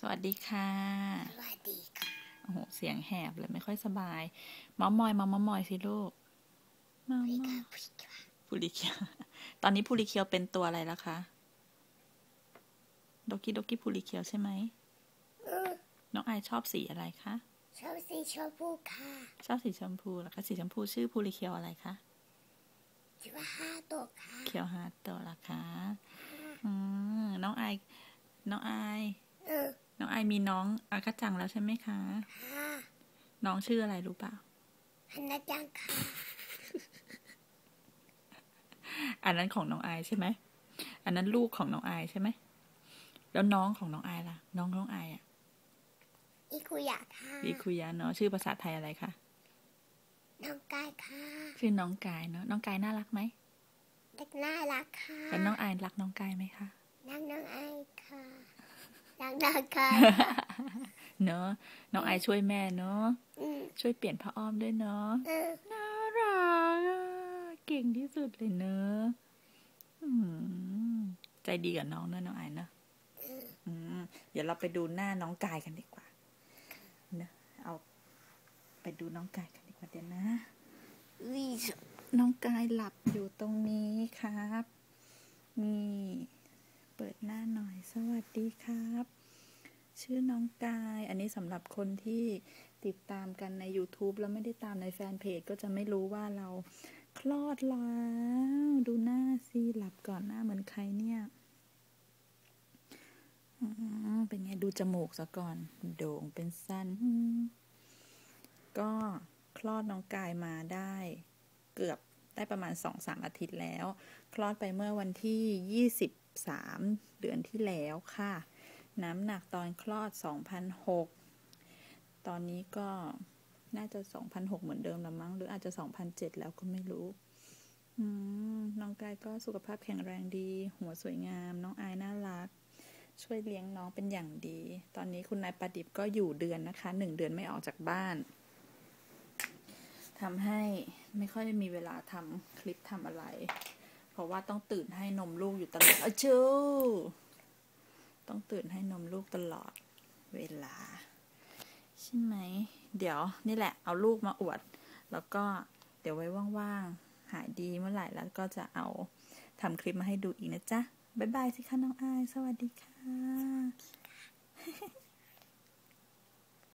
สวัสดีค่ะ สวัสดีค่ะ โอ้โห เสียงแหบเลยไม่ค่อยสบายเมามอยเมามามอยสิลูกเมาพี่มกาอยพี่กาพูริเคียว ตอนนี้พูริเคียวเป็นตัวอะไรแล้วคะ โดกิโดกิพูริเคียวใช่ไหมเออน้องไอายชอบสีอะไรคะ ชอบสีชมพูค่ะ ชอบสีชมพูแล้วก็สีชมพูชื่อพูริเคียวอะไรคะชื่อว่าห้าตัวค่ะเคียวฮาโตะละคะ อืมน้องไอายน้องไอายเออ น้องไอายมีน้องอากาจังแล้วใช่ไหมคะค่ะน้องชื่ออะไรรู้เปล่าฮันนาจังค่ะ อันนั้นของน้องไอายใช่ไหม อันนั้นลูกของน้องไอายใช่ไหม แล้วน้องของน้องไอายล่ะ น้องน้องไอายอะอิคุยะค่ะวิคุยะเนาะชื่อภาษาไทยอะไรคะ น้องกายค่ะ ชื่อน้องกายเนาะ น้องกายน่ารักไหมเด็กน่ารักค่ะ แล้วน้องไอายรักน้องกายไหมคะ นางน้องไอค่ะ นางนางค่ะเนาะน้องไอายช่วยแม่เนาะอืมช่วยเปลี่ยนผ้าอ้อมด้วยเนาะเออน่ารักอะเก่งที่สุดเลยเนอะอืมใจดีกับน้องเนอะน้องไอายเนอะอืมเดี๋ยวเราไปดูหน้าน้องกายกันดีกว่าเนอะเอา ไปดูน้องกายกันดีกว่าเดี๋ยวนะอุ้ยน้องกายหลับอยู่ตรงนี้ครับ นี่ เปิดหน้าหน่อย สวัสดีครับ ชื่อน้องกาย อันนี้สำหรับคนที่ติดตามกันใน YouTube แล้วไม่ได้ตามในแฟนเพจก็จะไม่รู้ว่าเราคลอดแล้ว ดูหน้าสิหลับก่อนหน้าเหมือนใครเนี่ยเป็นไงดูจมูกซะก่อน โด่งเป็นสั้น ก็คลอดน้องกายมาได้ เกือบได้ประมาณสองสามอาทิตย์แล้ว คลอดไปเมื่อวันที่ยี่สิบสามเดือนที่แล้วค่ะ น้ำหนักตอนคลอด 2,006 ตอนนี้ก็น่าจะ 2,006 เหมือนเดิมละมั้ง หรืออาจจะ 2,007 แล้วก็ไม่รู้น้องกายก็สุขภาพแข็งแรงดี หัวสวยงาม น้องอายน่ารัก ช่วยเลี้ยงน้องเป็นอย่างดี ตอนนี้คุณนายประดิบก็อยู่เดือนนะคะ หนึ่งเดือนไม่ออกจากบ้านทำให้ไม่ค่อยมีเวลาทำคลิปทำอะไร เพราะว่าต้องตื่นให้นมลูกอยู่ตลอดอะชู ต้องตื่นให้นมลูกตลอดเวลา ใช่ไหม เดี๋ยวนี่แหละเอาลูกมาอวด แล้วก็เดี๋ยวไว้ว่างๆ หายดีเมื่อไหร่แล้วก็จะเอาทำคลิปมาให้ดูอีกนะจ๊ะ บ๊ายบายสิคะน้องอาย สวัสดีค่ะ